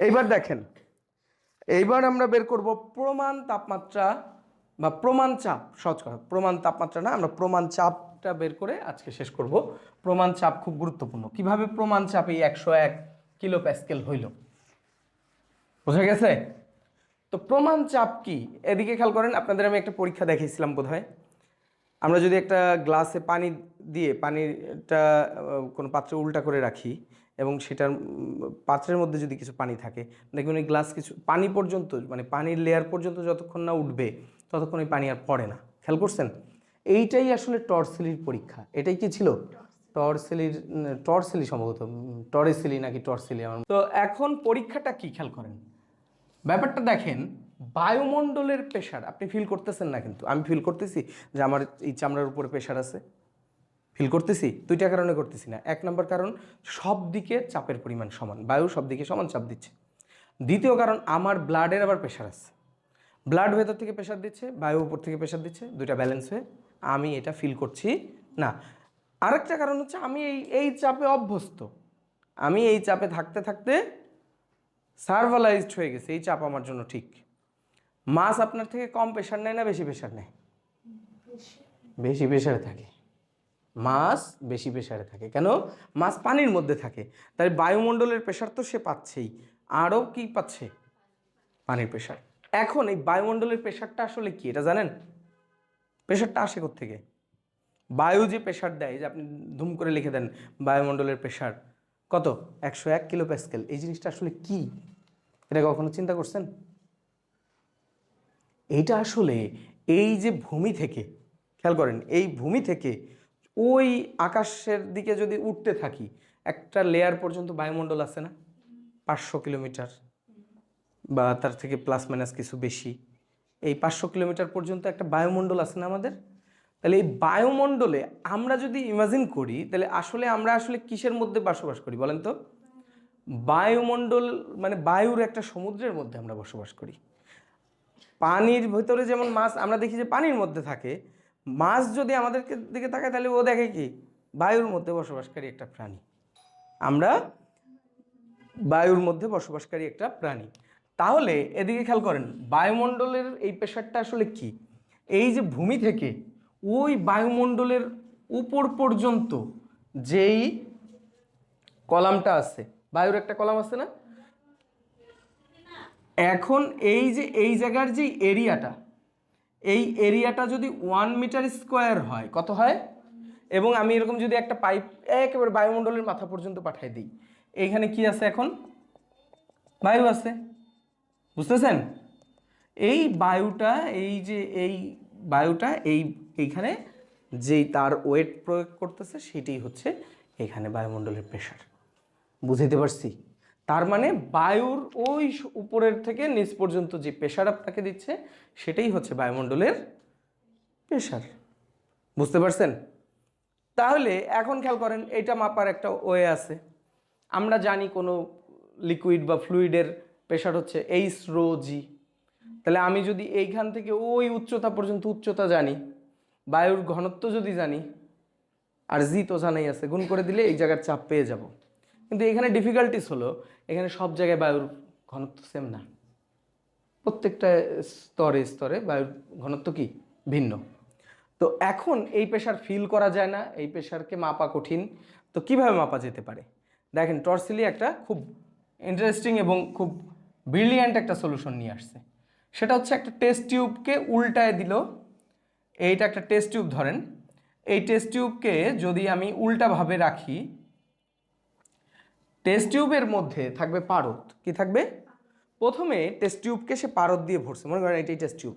এইবার দেখেন, এইবার আমরা বের করব প্রমাণ তাপমাত্রা বা প্রমাণ চাপ, সহজ কথা, প্রমাণ তাপমাত্রা না, আমরা প্রমাণ চাপটা বের করে আজকে শেষ করব। প্রমাণ চাপ খুব গুরুত্বপূর্ণ। কীভাবে প্রমাণ চাপ এই একশো এক কিলো প্যাসকেল হইল? বোঝা গেছে? তো প্রমাণ চাপ কি? এদিকে খেয়াল করেন, আপনাদের আমি একটা পরীক্ষা দেখিয়েছিলাম বোধহয়। আমরা যদি একটা গ্লাসে পানি দিয়ে, পানিটা কোনো পাত্রে উল্টা করে রাখি এবং সেটার পাত্রের মধ্যে যদি কিছু পানি থাকে, দেখবেন ওই গ্লাস কিছু, পানি পর্যন্ত মানে পানির লেয়ার পর্যন্ত যতক্ষণ না উঠবে, ততক্ষণ ওই পানি আর পড়ে না। খেয়াল করছেন? এইটাই আসলে টর্সেলির পরীক্ষা। এটাই কি ছিল? টর্সেলির, টর্সেলি সম্ভবত, টরেসেলি নাকি টর্সেলি, আমার তো এখন পরীক্ষাটা কি খেয়াল করেন? ব্যাপারটা দেখেন, বায়ুমণ্ডলের প্রেশার আপনি ফিল করতেছেন না কিন্তু, আমি ফিল করতেছি যে আমার এই চামড়ার উপরে প্রেশার আছে। ফিল করতেছি দুইটা কারণে করতেছি না। এক নম্বর কারণ সব দিকে চাপের পরিমাণ সমান বায়ু সব দিকে সমান চাপ দিচ্ছে। দ্বিতীয় কারণ আমার ব্লাডের আবার প্রেশার আছে। ব্লাড ভেতর থেকে প্রেশার দিচ্ছে বায়ু উপর থেকে প্রেশার দিচ্ছে দুইটা ব্যালেন্স হয়ে আমি এটা ফিল করছি না। আরেকটা কারণ হচ্ছে আমি এই এই চাপে অভ্যস্ত। আমি এই চাপে থাকতে থাকতে সার্ভালাইজড হয়ে গেছে এই চাপ আমার জন্য ঠিক। মাছ আপনার থেকে কম প্রেশার নেয় না বেশি প্রেশার নেয়? বেশি। প্রেশারে থাকে। মাছ বেশি প্রেশারে থাকে। কেন? মাছ পানির মধ্যে থাকে। তাই বায়ুমণ্ডলের প্রেশার তো সে পাচ্ছেই। আরও কি পাচ্ছে? পানির প্রেশার এখন এই বায়ুমণ্ডলের প্রেশারটা আসলে কি? এটা জানেন? প্রেশারটা আসে থেকে বায়ু যে প্রেশার দেয়, যে আপনি ধুম করে লিখে দেন, বায়ুমণ্ডলের প্রেশার কত? একশো এক কিলো প্যাসকেল এই জিনিসটা আসলে কি? এটা কখনো চিন্তা করছেন? এইটা আসলে এই যে ভূমি থেকে, খেয়াল করেন, এই ভূমি থেকে ওই আকাশের দিকে যদি উঠতে থাকি, একটা লেয়ার পর্যন্ত বায়ুমণ্ডল আছে না? পাঁচশো কিলোমিটার বা তার থেকে প্লাস মাইনাস কিছু বেশি। এই পাঁচশো কিলোমিটার পর্যন্ত একটা বায়ুমণ্ডল আছে না আমাদের? তাহলে এই বায়ুমণ্ডলে আমরা যদি ইমাজিন করি, তাহলে আসলে আমরা আসলে কিসের মধ্যে বসবাস করি বলেন তো? বায়ুমণ্ডল মানে বায়ুর একটা সমুদ্রের মধ্যে আমরা বসবাস করি। পানির ভেতরে যেমন মাছ, আমরা দেখি যে পানির মধ্যে থাকে মাছ যদি আমাদেরকে দিকে তাকায়, তাহলে ও দেখে কি? বায়ুর মধ্যে বসবাসকারী একটা প্রাণী। আমরা বায়ুর মধ্যে বসবাসকারী একটা প্রাণী। তাহলে এদিকে খেয়াল করেন, বায়ুমণ্ডলের এই প্রেশারটা আসলে কি? এই যে ভূমি থেকে ওই বায়ুমণ্ডলের উপর পর্যন্ত যেই কলামটা আছে, বায়ুর একটা কলাম আছে না? এখন এই যে, এই জায়গার যে এরিয়াটা এই এরিয়াটা যদি ওয়ান মিটার স্কোয়ার হয়, কত হয়? এবং আমি এরকম যদি একটা পাইপ একেবারে বায়ুমণ্ডলের মাথা পর্যন্ত পাঠিয়ে দিই, এইখানে কি আছে এখন? বায়ু আছে। বুঝতেছেন? এই বায়ুটা, এই যে এই বায়ুটা, এই এইখানে যেই তার ওয়েট প্রয়োগ করতেছে, সেটাই হচ্ছে এখানে বায়ুমণ্ডলের প্রেশার বুঝাইতে পারছি? তার মানে বায়ুর ওই উপরের থেকে নিচ পর্যন্ত যে প্রেশার আপনাকে দিচ্ছে, সেটাই হচ্ছে বায়ুমণ্ডলের প্রেশার। বুঝতে পারছেন? তাহলে এখন খেয়াল করেন, এটা মাপার একটা ওয়ে আছে। আমরা জানি কোনো লিকুইড বা ফ্লুইডের প্রেশার হচ্ছে এইচ রো জি তাহলে আমি যদি এইখান থেকে ওই উচ্চতা পর্যন্ত উচ্চতা জানি, বায়ুর ঘনত্ব যদি জানি, আর জি তো জানাই আছে, গুণ করে দিলে এই জায়গার চাপ পেয়ে যাব। কিন্তু এখানে ডিফিকাল্টিস হলো। এখানে সব জায়গায় বায়ুর ঘনত্ব সেম না। প্রত্যেকটা স্তরে স্তরে বায়ুর ঘনত্ব কি? ভিন্ন। তো এখন এই প্রেশার ফিল করা যায় না, এই প্রেশারকে মাপা কঠিন। তো কীভাবে মাপা যেতে পারে? দেখেন টর্সিলি একটা খুব ইন্টারেস্টিং এবং খুব ব্রিলিয়ান্ট একটা সলিউশন নিয়ে আসছে। সেটা হচ্ছে একটা টেস্ট টিউবকে উল্টায় দিল। এইটা একটা টেস্ট টিউব ধরেন। এই টেস্ট টিউবকে যদি আমি উল্টাভাবে রাখি টেস্ট টিউবের মধ্যে থাকবে পারদ। কি থাকবে? প্রথমে টেস্ট টিউবকে সে পারদ দিয়ে ভরছে। মনে করেন এটাই টেস্ট টিউব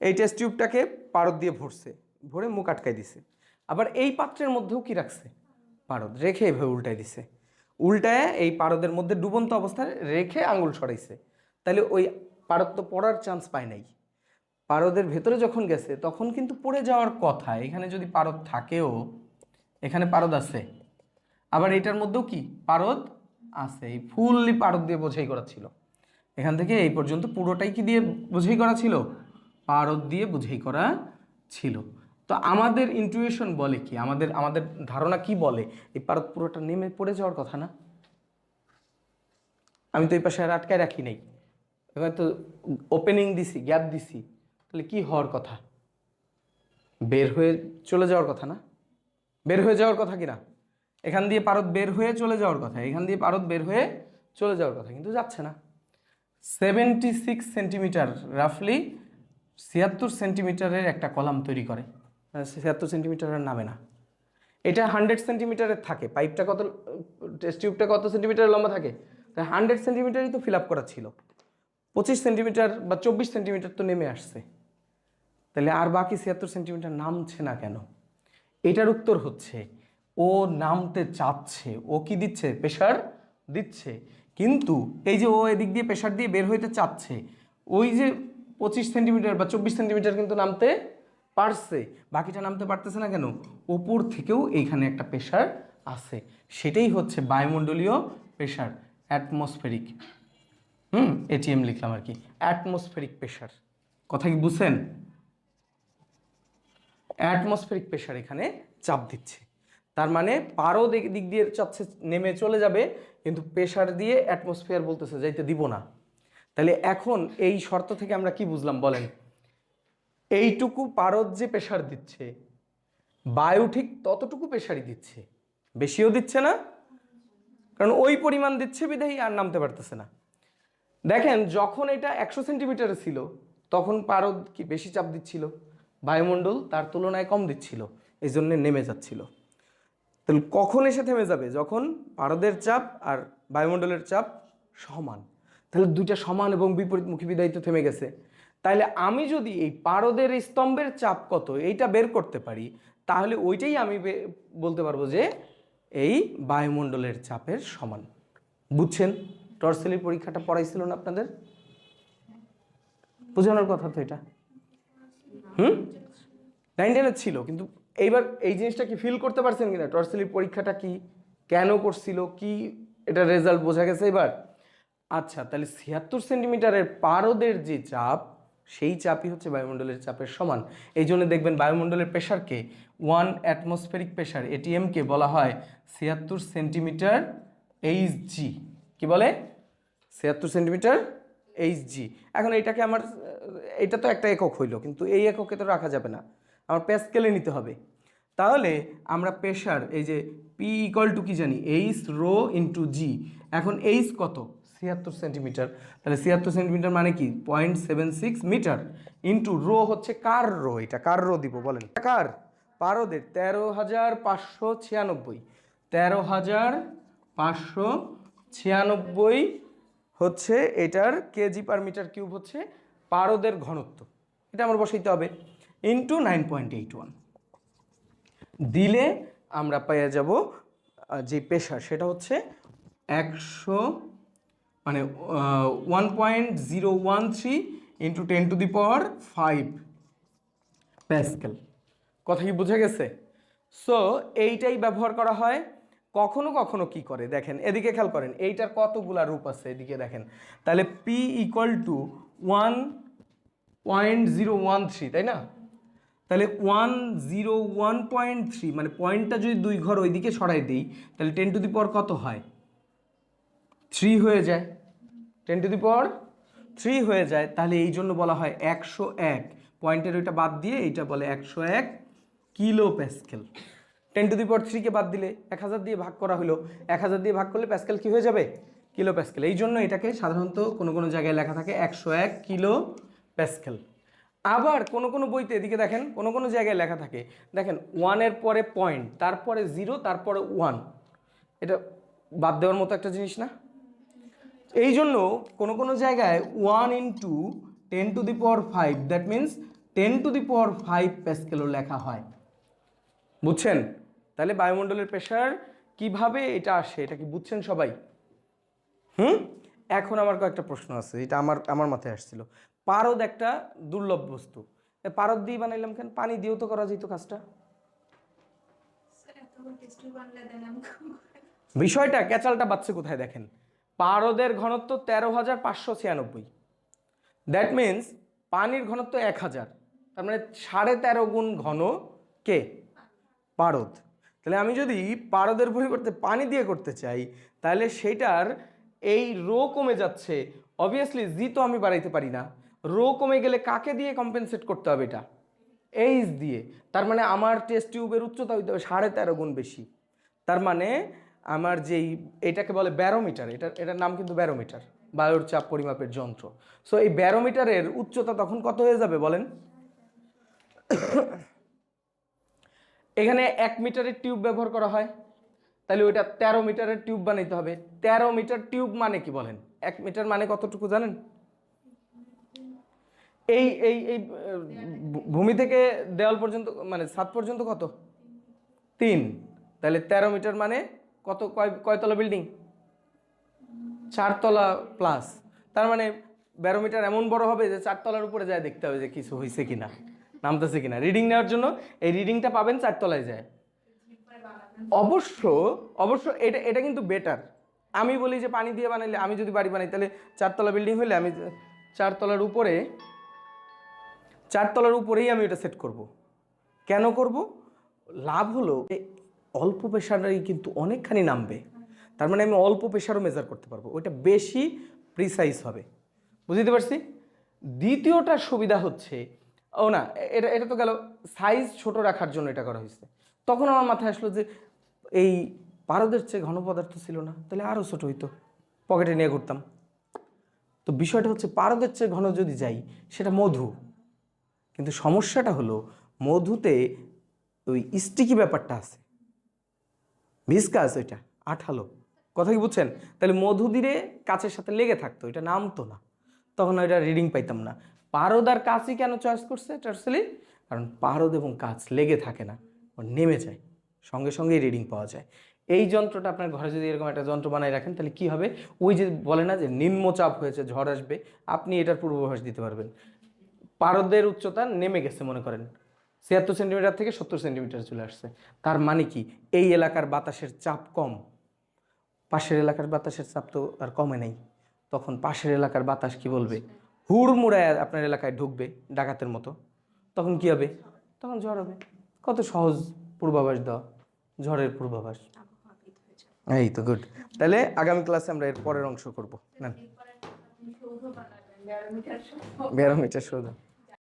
এই টেস্ট টিউবটাকে পারদ দিয়ে ভরছে। ভরে মুখ আটকাই দিছে। আবার এই পাত্রের মধ্যেও কি রাখছে? পারদ। রেখে এভাবে উল্টাই দিছে। উল্টায় এই পারদের মধ্যে ডুবন্ত অবস্থায় রেখে আঙুল সরাইছে। তাহলে ওই পারদ তো পড়ার চান্স পায় নাই। পারদের ভেতরে যখন গেছে, তখন কিন্তু পড়ে যাওয়ার কথা। এখানে যদি পারদ থাকেও, এখানে পারদ আছে। আবার এটার মধ্যেও কি? পারদ আছে। এই ফুললি পারদ দিয়ে বোঝাই করা ছিল। এখান থেকে এই পর্যন্ত পুরোটাই কি দিয়ে বোঝাই করা ছিল? পারদ দিয়ে বোঝাই করা ছিল। তো আমাদের ইন্টুয়েশন বলে কি? আমাদের আমাদের ধারণা কি বলে? এই পারদ পুরোটা নেমে পড়ে যাওয়ার কথা না? আমি তো এই পাশে আর আটকায় রাখি নাই। এবার তো ওপেনিং দিছি গ্যাপ দিছি। তাহলে কি হওয়ার কথা? বের হয়ে চলে যাওয়ার কথা না? বের হয়ে যাওয়ার কথা কি না? এখান দিয়ে পারদ বের হয়ে চলে যাওয়ার কথা, এখান দিয়ে পারদ বের হয়ে চলে যাওয়ার কথা, কিন্তু যাচ্ছে না। সেভেন্টি সিক্স সেন্টিমিটার রাফলি ছিয়াত্তর সেন্টিমিটারের একটা কলাম তৈরি করে। ছিয়াত্তর সেন্টিমিটারের নামে না। এটা হান্ড্রেড সেন্টিমিটারের থাকে পাইপটা কত টেস্ট টিউবটা কত সেন্টিমিটার লম্বা থাকে? তাই হান্ড্রেড সেন্টিমিটারই তো ফিল আপ করা ছিল। পঁচিশ সেন্টিমিটার বা চব্বিশ সেন্টিমিটার তো নেমে আসছে। তাহলে আর বাকি ছিয়াত্তর সেন্টিমিটার নামছে না কেন? এটার উত্তর হচ্ছে ও নামতে চাচ্ছে, ও কি দিচ্ছে? প্রেশার দিচ্ছে। কিন্তু এই যে ও এদিক দিয়ে প্রেশার দিয়ে বের হইতে চাচ্ছে, ওই যে পঁচিশ সেন্টিমিটার বা চব্বিশ সেন্টিমিটার কিন্তু নামতে পারছে। বাকিটা নামতে পারতেছে না কেন? ওপর থেকেও এইখানে একটা প্রেশার আছে। সেটাই হচ্ছে বায়ুমণ্ডলীয় প্রেশার, অ্যাটমসফেরিক। হুম, এটিএম লিখলাম আর কি, অ্যাটমসফেরিক প্রেশার। কথা কি বুঝছেন? অ্যাটমসফেরিক প্রেশার এখানে চাপ দিচ্ছে। তার মানে দিক দিক দিয়ে চাচ্ছে নেমে চলে যাবে, কিন্তু প্রেশার দিয়ে অ্যাটমসফিয়ার বলতেছে যাইতে দিব না। তাহলে এখন এই শর্ত থেকে আমরা কি বুঝলাম বলেন? এইটুকু পারদ যে প্রেশার দিচ্ছে, বায়ু ঠিক ততটুকু প্রেশারই দিচ্ছে, বেশিও দিচ্ছে না, কারণ ওই পরিমাণ দিচ্ছে বিধাই আর নামতে পারতেছে না। দেখেন, যখন এটা একশো সেন্টিমিটারে ছিল, তখন পারদ কি বেশি চাপ দিচ্ছিল? বায়ুমণ্ডল তার তুলনায় কম দিচ্ছিল এই জন্য নেমে যাচ্ছিল। তাহলে কখন এসে থেমে যাবে যখন পারদের চাপ আর বায়ুমণ্ডলের চাপ সমান। তাহলে দুইটা সমান এবং বিপরীতমুখী বিদায়িত থেমে গেছে। তাহলে আমি যদি এই পারদের স্তম্ভের চাপ কত, এইটা বের করতে পারি, তাহলে ওইটাই আমি বলতে পারব যে এই বায়ুমণ্ডলের চাপের সমান। বুঝছেন? টর্সেলের পরীক্ষাটা পড়াইছিল না আপনাদের? বোঝানোর কথা তো এটা। হুম? নাইন টেনের ছিল, কিন্তু এইবার এই জিনিসটা কি ফিল করতে পারছেন কিনা? টর্সেলির পরীক্ষাটা কি? কেন করছিল? কি এটা রেজাল্ট বোঝা গেছে এবার? আচ্ছা তাহলে ছিয়াত্তর সেন্টিমিটারের পারদের যে চাপ, সেই চাপই হচ্ছে বায়ুমণ্ডলের চাপের সমান। এই জন্য দেখবেন বায়ুমণ্ডলের প্রেশারকে ওয়ান অ্যাটমসফেরিক প্রেশার এটিএমকে বলা হয় ছিয়াত্তর সেন্টিমিটার এইচ জি কি বলে? ছিয়াত্তর সেন্টিমিটার এইচ জি এখন এইটাকে আমার এটা তো একটা একক হইল, কিন্তু এই এককে তো রাখা যাবে না। আমার প্যাসকেলে নিতে হবে। তাহলে আমরা প্রেশার এই যে পি ইকুয়াল টু কি জানি? এইচ রো ইন্টু জি এখন এইচ কত? ছিয়াত্তর সেন্টিমিটার তাহলে ছিয়াত্তর সেন্টিমিটার মানে কি? Point seven six metre into rho হচ্ছে কার রো এটা কার রো দিব বলেন? কার? পারদের। তেরো হাজার পাঁচশো ছিয়ানব্বই। তেরো হাজার পাঁচশো ছিয়ানব্বই হচ্ছে এটার কেজি পার মিটার কিউব হচ্ছে পারদের ঘনত্ব। এটা আমার বসাইতে হবে। Into nine point eight one দিলে আমরা পেয়ে যাব যে পেশা সেটা হচ্ছে একশো মানে one point zero one three into ten to the power five pascal কথা কি বুঝে গেছে? সো এইটাই ব্যবহার করা হয়, কখনো কখনো কি করে? দেখেন, এদিকে খেয়াল করেন, এইটার কতগুলা রূপ আছে এদিকে দেখেন। তাহলে P equal to one point zero one three তাই না? তাহলে one zero one point three মানে পয়েন্টটা যদি দুই ঘর ওইদিকে সরাই দিই, তাহলে টেন টু দি পাওয়ার কত হয়? থ্রি হয়ে যায়। Ten to the power three হয়ে যায়, তাহলে এই জন্য বলা হয় একশো এক। পয়েন্টের ওইটা বাদ দিয়ে এইটা বলে একশো এক kilo pascal ten to the power থ্রিকে বাদ দিলে এক হাজার দিয়ে ভাগ করা হলো, এক হাজার দিয়ে ভাগ করলে প্যাসকেল কি হয়ে যাবে? কিলো প্যাসকেল এই জন্য এটাকে সাধারণত কোনো কোনো জায়গায় লেখা থাকে একশো এক কিলো প্যাসকেল আবার কোনো কোনো বইতে এদিকে দেখেন, কোনো কোনো জায়গায় লেখা থাকে। দেখেন ওয়ানের পরে পয়েন্ট তারপরে জিরো তারপরে ওয়ান এটা বাদ দেওয়ার মতো একটা জিনিস না? এই জন্য কোনো কোনো জায়গায় one into ten to the power five that means ten to the power five প্যাসকেলও লেখা হয়। বুঝছেন? তাহলে বায়ুমণ্ডলের প্রেশার কীভাবে এটা আসে, এটা কি বুঝছেন সবাই? হুম? এখন আমার কয়েকটা প্রশ্ন আছে, এটা আমার আমার মাথায় আসছিল। পারদ একটা দুর্লভ বস্তু। পারদ দিয়ে বানাইলাম কেন? পানি দিয়েও তো করা যেত কাজটা। বিষয়টা, ক্যাচালটা বাচ্চা কোথায় দেখেন? পারদের ঘনত্ব তেরো হাজার পাঁচশো ছিয়ানব্বই। দ্যাট মিন্স পানির ঘনত্ব এক হাজার। তার মানে সাড়ে তেরো গুণ ঘন কে? পারদ। তাহলে আমি যদি পারদের পরিবর্তে পানি দিয়ে করতে চাই, তাহলে সেটার এই রো কমে যাচ্ছে। অবভিয়াসলি জি তো আমি বাড়াইতে পারি না। রো কমে গেলে কাকে দিয়ে কম্পেনসেট করতে হবে এটা? এইচ দিয়ে। তার মানে আমার টেস্ট টিউবের উচ্চতা হইতে হবে সাড়ে তেরো গুণ বেশি। তার মানে আমার যেই, এটাকে বলে ব্যারোমিটার এটা, এটার নাম কিন্তু ব্যারোমিটার বায়ুর চাপ পরিমাপের যন্ত্র। সো এই ব্যারোমিটারের উচ্চতা তখন কত হয়ে যাবে বলেন? এখানে এক মিটারের টিউব ব্যবহার করা হয়। তাহলে ওইটা তেরো মিটারের টিউব বানাইতে হবে। তেরো মিটার টিউব মানে কি বলেন? এক মিটার মানে কতটুকু জানেন? এই এই এই ভূমি থেকে দেওয়াল পর্যন্ত মানে ছাদ পর্যন্ত কত? তিন। তাহলে তেরো মিটার মানে কত, কয়, কয়তলা বিল্ডিং? চারতলা প্লাস তার মানে ব্যারোমিটার এমন বড় হবে যে চারতলার উপরে যায় দেখতে হবে যে কিছু হয়েছে কিনা, নামতেছে কি না রিডিং নেওয়ার জন্য এই রিডিংটা পাবেন চারতলায় যায়। অবশ্য অবশ্য এটা এটা কিন্তু বেটার আমি বলি যে পানি দিয়ে বানাইলে, আমি যদি বাড়ি বানাই, তাহলে চারতলা বিল্ডিং হলে আমি চারতলার উপরে চারতলার উপরেই আমি এটা সেট করব। কেন করব? লাভ হলো অল্প প্রেশারেই কিন্তু অনেকখানি নামবে। তার মানে আমি অল্প প্রেশারও মেজার করতে পারব। ওইটা বেশি প্রিসাইজ হবে। বুঝতে পারছি? দ্বিতীয়টার সুবিধা হচ্ছে, ও না, এটা এটা তো গেল সাইজ ছোট রাখার জন্য এটা করা হয়েছে। তখন আমার মাথায় আসলো যে এই পারদের চেয়ে ঘন পদার্থ ছিল না, তাহলে আরও ছোট হইতো। পকেটে নিয়ে ঘুরতাম। তো বিষয়টা হচ্ছে পারদের চেয়ে ঘন যদি যাই, সেটা মধু। কিন্তু সমস্যাটা হলো মধুতে ওই স্টিকি ব্যাপারটা আছে। ভিসকাস ওইটা, আঠালো। কথা কি বুঝছেন? তাহলে মধু দিলে কাছের সাথে লেগে থাকতো, এটা নামতো না। তখন ওইটা রিডিং পাইতাম না। পারদ আর কাঁচই কেন চয়েস করছে? টার্সেলি কারণ পারদ এবং কাঁচ লেগে থাকে না ও নেমে যায়, সঙ্গে সঙ্গেই রিডিং পাওয়া যায়। এই যন্ত্রটা আপনার ঘরে যদি এরকম একটা যন্ত্র বানায় রাখেন, তাহলে কি হবে? ওই যে বলে না যে নিম্নচাপ হয়েছে, ঝড় আসবে, আপনি এটার পূর্বাভাস দিতে পারবেন। পারদের উচ্চতা নেমে গেছে মনে করেন। ছিয়াত্তর সেন্টিমিটার থেকে সত্তর সেন্টিমিটার চলে আসছে। তার মানে কি? এই এলাকার বাতাসের চাপ কম। পাশের এলাকার বাতাসের চাপ তো আর কমে নাই। তখন পাশের এলাকার বাতাস কি বলবে? হুড়মুড়ায় আপনার এলাকায় ঢুকবে ডাকাতের মতো। তখন কি হবে? তখন ঝড় হবে। কত সহজ পূর্বাভাস দেওয়া। ঝড়ের পূর্বাভাস। এই তো গুড তাহলে আগামী ক্লাসে আমরা এর পরের অংশ করব। না এরপরে সৌধ